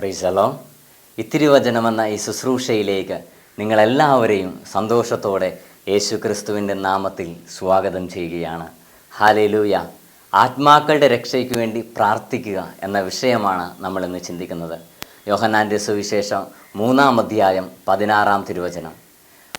പ്രൈസലോ ഇത്തിരിവചനമെന്ന ഈ ശുശ്രൂഷയിലേക്ക് നിങ്ങളെല്ലാവരെയും സന്തോഷത്തോടെ യേശു ക്രിസ്തുവിന്റെ നാമത്തിൽ സ്വാഗതം ചെയ്യുകയാണ്. ഹാലേലൂയ ആത്മാക്കളുടെ രക്ഷയ്ക്ക് വേണ്ടി പ്രാർത്ഥിക്കുക എന്ന വിഷയമാണ് നമ്മളിന്ന് ചിന്തിക്കുന്നത്. യോഹന്നാന്റെ സുവിശേഷം മൂന്നാം അധ്യായം പതിനാറാം തിരുവചനം.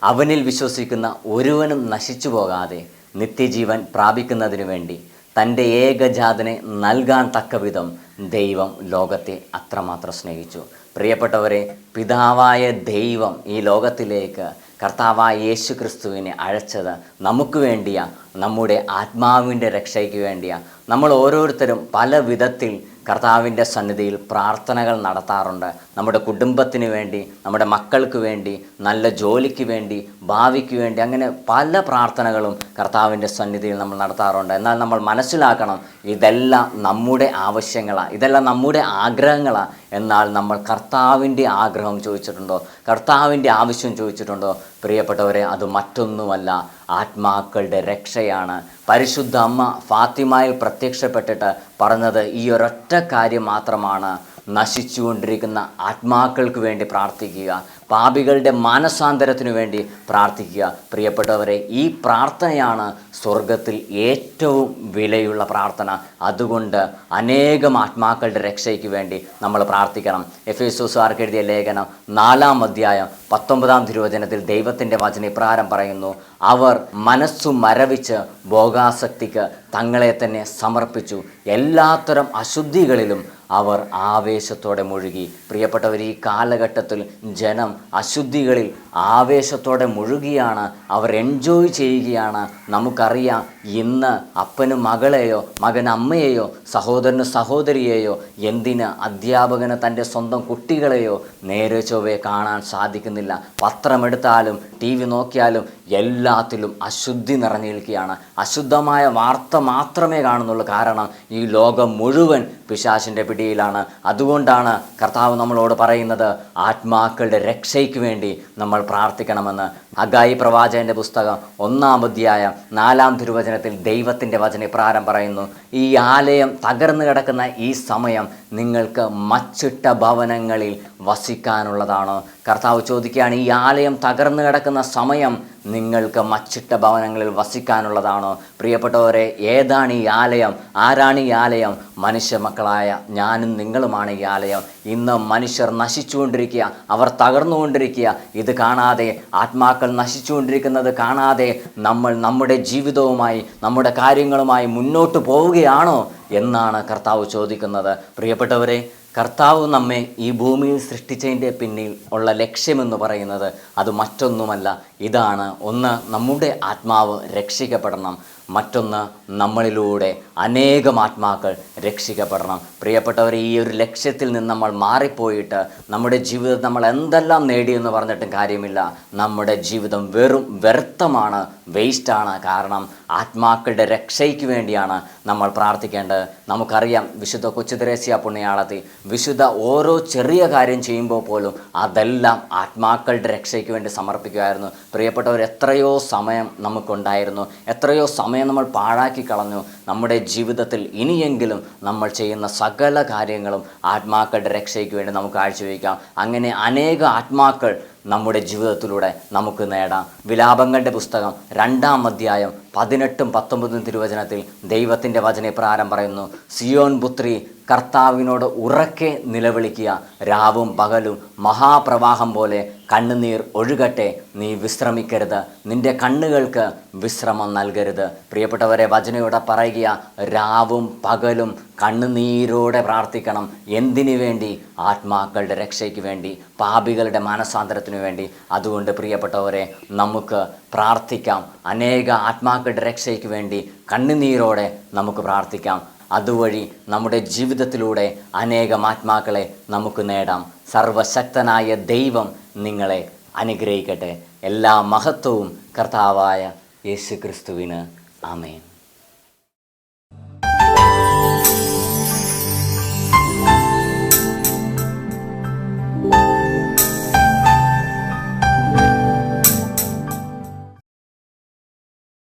അവനിൽ വിശ്വസിക്കുന്ന ഒരുവനും നശിച്ചു പോകാതെ നിത്യജീവൻ പ്രാപിക്കുന്നതിനു വേണ്ടി തന്റെ ഏകജാതനെ നൽകാൻ തക്കവിധം ദൈവം ലോകത്തെ അത്രമാത്രം സ്നേഹിച്ചു. പ്രിയപ്പെട്ടവരെ പിതാവായ ദൈവം ഈ ലോകത്തിലേക്ക് കർത്താവായ യേശു ക്രിസ്തുവിനെ അഴച്ചത് നമുക്ക് വേണ്ടിയാണ് നമ്മുടെ ആത്മാവിന്റെ രക്ഷയ്ക്ക് വേണ്ടിയാ. നമ്മൾ ഓരോരുത്തരും പല വിധത്തിൽ കർത്താവിന്റെ സന്നിധിയിൽ പ്രാർത്ഥനകൾ നടത്താറുണ്ട്. നമ്മുടെ കുടുംബത്തിന് വേണ്ടി നമ്മുടെ മക്കൾക്ക് വേണ്ടി നല്ല ജോലിക്ക് വേണ്ടി ഭാവിക്ക് വേണ്ടി അങ്ങനെ പല പ്രാർത്ഥനകളും കർത്താവിന്റെ സന്നിധിയിൽ നമ്മൾ നടത്താറുണ്ട്. എന്നാൽ നമ്മൾ മനസ്സിലാക്കണം ഇതെല്ലാം നമ്മുടെ ആവശ്യങ്ങളാണ് ഇതെല്ലാം നമ്മുടെ ആഗ്രഹങ്ങളാണ് എന്നാൽ നമ്മൾ കർത്താവിന്റെ ആഗ്രഹം ചോദിച്ചിട്ടുണ്ടോ? കർത്താവിന്റെ ആവശ്യം ചോദിച്ചിട്ടുണ്ടോ? പ്രിയപ്പെട്ടവരെ അത് മറ്റൊന്നുമല്ല. ആത്മാക്കളുടെ രക്ഷയാണ്. പരിശുദ്ധ അമ്മ ഫാത്തിമയിൽ പ്രത്യക്ഷപ്പെട്ടിട്ട് പറഞ്ഞത് ഈ ഒരൊറ്റ കാര്യം മാത്രമാണ്. നശിച്ചുകൊണ്ടിരിക്കുന്ന ആത്മാക്കൾക്ക് വേണ്ടി പ്രാർത്ഥിക്കുക പാപികളുടെ മാനസാന്തരത്തിനു വേണ്ടി പ്രാർത്ഥിക്കുക. പ്രിയപ്പെട്ടവരെ ഈ പ്രാർത്ഥനയാണ് സ്വർഗത്തിൽ ഏറ്റവും വിലയുള്ള പ്രാർത്ഥന. അതുകൊണ്ട് അനേകം ആത്മാക്കളുടെ രക്ഷയ്ക്ക് വേണ്ടി നമ്മൾ പ്രാർത്ഥിക്കണം. എഫ് എസ് എഴുതിയ ലേഖനം നാലാം അധ്യായം പത്തൊമ്പതാം തിരുവചനത്തിൽ ദൈവത്തിന്റെ വചന ഇപ്രകാരം പറയുന്നു അവർ മനസ്സു മരവിച്ച് ഭോഗാസക്തിക്ക് തങ്ങളെ തന്നെ സമർപ്പിച്ചു. എല്ലാത്തരം അശുദ്ധികളിലും അവർ ആവേശത്തോടെ മുഴുകി. പ്രിയപ്പെട്ടവർ ഈ കാലഘട്ടത്തിൽ ജനം അശുദ്ധികളിൽ ആവേശത്തോടെ മുഴുകിയാണ് അവർ എൻജോയ് ചെയ്യുകയാണ്. നമുക്കറിയാം ഇന്ന് അപ്പനും മകളെയോ മകൻ അമ്മയെയോ സഹോദരന് സഹോദരിയെയോ എന്തിന് അധ്യാപകന് തന്റെ സ്വന്തം കുട്ടികളെയോ നേരെ ചൊവ്വേ കാണാൻ സാധിക്കുന്നില്ല. പത്രമെടുത്താലും ടി വി നോക്കിയാലും എല്ലാത്തിലും അശുദ്ധി നിറഞ്ഞിരിക്കുകയാണ്. അശുദ്ധമായ വാർത്ത മാത്രമേ കാണുന്നുള്ളൂ. കാരണം ഈ ലോകം മുഴുവൻ പിശാശിന്റെ പിടിയിലാണ്. അതുകൊണ്ടാണ് കർത്താവ് നമ്മളോട് പറയുന്നത് ആത്മാക്കളുടെ രക്ഷയ്ക്ക് വേണ്ടി നമ്മൾ പ്രാർത്ഥിക്കണമെന്ന് അഗായി പ്രവാചകന്റെ പുസ്തകം ഒന്നാം അധ്യായം നാലാം തിരുവചനത്തിൽ ദൈവത്തിന്റെ വചന ഇപ്രകാരം പറയുന്നു ഈ ആലയം തകർന്നു കിടക്കുന്ന ഈ സമയം നിങ്ങൾക്ക് മച്ചിട്ട ഭവനങ്ങളിൽ വസിക്കാനുള്ളതാണോ? കർത്താവ് ചോദിക്കുകയാണ് ഈ ആലയം തകർന്നു കിടക്കുന്ന സമയം നിങ്ങൾക്ക് മച്ചിട്ട ഭവനങ്ങളിൽ വസിക്കാനുള്ളതാണോ? പ്രിയപ്പെട്ടവരെ ഏതാണ് ഈ ആലയം? ആരാണ് ഈ ആലയം? മനുഷ്യ മക്കളായ ഞാനും നിങ്ങളുമാണ് ഈ ആലയം. ഇന്ന് മനുഷ്യർ നശിച്ചുകൊണ്ടിരിക്കുക അവർ തകർന്നുകൊണ്ടിരിക്കുക. ഇത് കാണാതെ ആത്മാക്കൾ നശിച്ചുകൊണ്ടിരിക്കുന്നത് കാണാതെ നമ്മൾ നമ്മുടെ ജീവിതവുമായി നമ്മുടെ കാര്യങ്ങളുമായി മുന്നോട്ട് പോവുകയാണോ എന്നാണ് കർത്താവ് ചോദിക്കുന്നത്. പ്രിയപ്പെട്ടവരെ കർത്താവ് നമ്മെ ഈ ഭൂമിയിൽ സൃഷ്ടിച്ചതിന്റെ പിന്നിൽ ഉള്ള ലക്ഷ്യമെന്ന് പറയുന്നത് അത് മറ്റൊന്നുമല്ല. ഇതാണ് ഒന്ന് നമ്മുടെ ആത്മാവ് രക്ഷിക്കപ്പെടണം. മറ്റൊന്ന് നമ്മളിലൂടെ അനേകം ആത്മാക്കൾ രക്ഷിക്കപ്പെടണം. പ്രിയപ്പെട്ടവർ ഈ ഒരു ലക്ഷ്യത്തിൽ നിന്ന് നമ്മൾ മാറിപ്പോയിട്ട് നമ്മുടെ ജീവിതം നമ്മൾ എന്തെല്ലാം നേടിയെന്ന് പറഞ്ഞിട്ടും കാര്യമില്ല. നമ്മുടെ ജീവിതം വെറും വ്യർത്ഥമാണ് വേസ്റ്റാണ്. കാരണം ആത്മാക്കളുടെ രക്ഷയ്ക്ക് വേണ്ടിയാണ് നമ്മൾ പ്രാർത്ഥിക്കേണ്ടത്. നമുക്കറിയാം വിശുദ്ധ കൊച്ചുദ്രേസ്യ പുണ്യാളത്തി വിശുദ്ധ ഓരോ ചെറിയ കാര്യം ചെയ്യുമ്പോൾ പോലും അതെല്ലാം ആത്മാക്കളുടെ രക്ഷയ്ക്ക് വേണ്ടി സമർപ്പിക്കുമായിരുന്നു. പ്രിയപ്പെട്ടവർ എത്രയോ സമയം നമുക്കുണ്ടായിരുന്നു. എത്രയോ സമയം നമ്മൾ പാഴാക്കി കളഞ്ഞു. നമ്മുടെ ജീവിതത്തിൽ ഇനിയെങ്കിലും നമ്മൾ ചെയ്യുന്ന സകല കാര്യങ്ങളും ആത്മാക്കളുടെ രക്ഷയ്ക്ക് വേണ്ടി നമുക്ക് കാഴ്ചവെക്കാം അങ്ങനെ അനേക ആത്മാക്കൾ നമ്മുടെ ജീവിതത്തിലൂടെ നമുക്ക് നേടാം. വിലാപങ്ങളുടെ പുസ്തകം രണ്ടാം അധ്യായം പതിനെട്ടും പത്തൊമ്പതും തിരുവചനത്തിൽ ദൈവത്തിന്റെ വചനപ്രാരം പറയുന്നു. സിയോൻ പുത്രി കർത്താവിനോട് ഉറക്കെ നിലവിളിക്കുക. രാവും പകലും മഹാപ്രവാഹം പോലെ കണ്ണുനീർ ഒഴുകട്ടെ നീ വിശ്രമിക്കരുത്. നിന്റെ കണ്ണുകൾക്ക് വിശ്രമം നൽകരുത്. പ്രിയപ്പെട്ടവരെ വചനയോടെ പറയുക രാവും പകലും കണ്ണുനീരോടെ പ്രാർത്ഥിക്കണം. എന്തിനു വേണ്ടി? ആത്മാക്കളുടെ രക്ഷയ്ക്ക് വേണ്ടി പാപികളുടെ മാനസാന്തരത്തിനു വേണ്ടി. അതുകൊണ്ട് പ്രിയപ്പെട്ടവരെ നമുക്ക് പ്രാർത്ഥിക്കാം. അനേക ആത്മാക്കളുടെ രക്ഷയ്ക്ക് വേണ്ടി കണ്ണുനീരോടെ നമുക്ക് പ്രാർത്ഥിക്കാം. അതുവഴി നമ്മുടെ ജീവിതത്തിലൂടെ അനേകം ആത്മാക്കളെ നമുക്ക് നേടാം. സർവശക്തനായ ദൈവം നിങ്ങളെ അനുഗ്രഹിക്കട്ടെ. എല്ലാ മഹത്വവും കർത്താവായ യേശു ക്രിസ്തുവിന് ആമേൻ.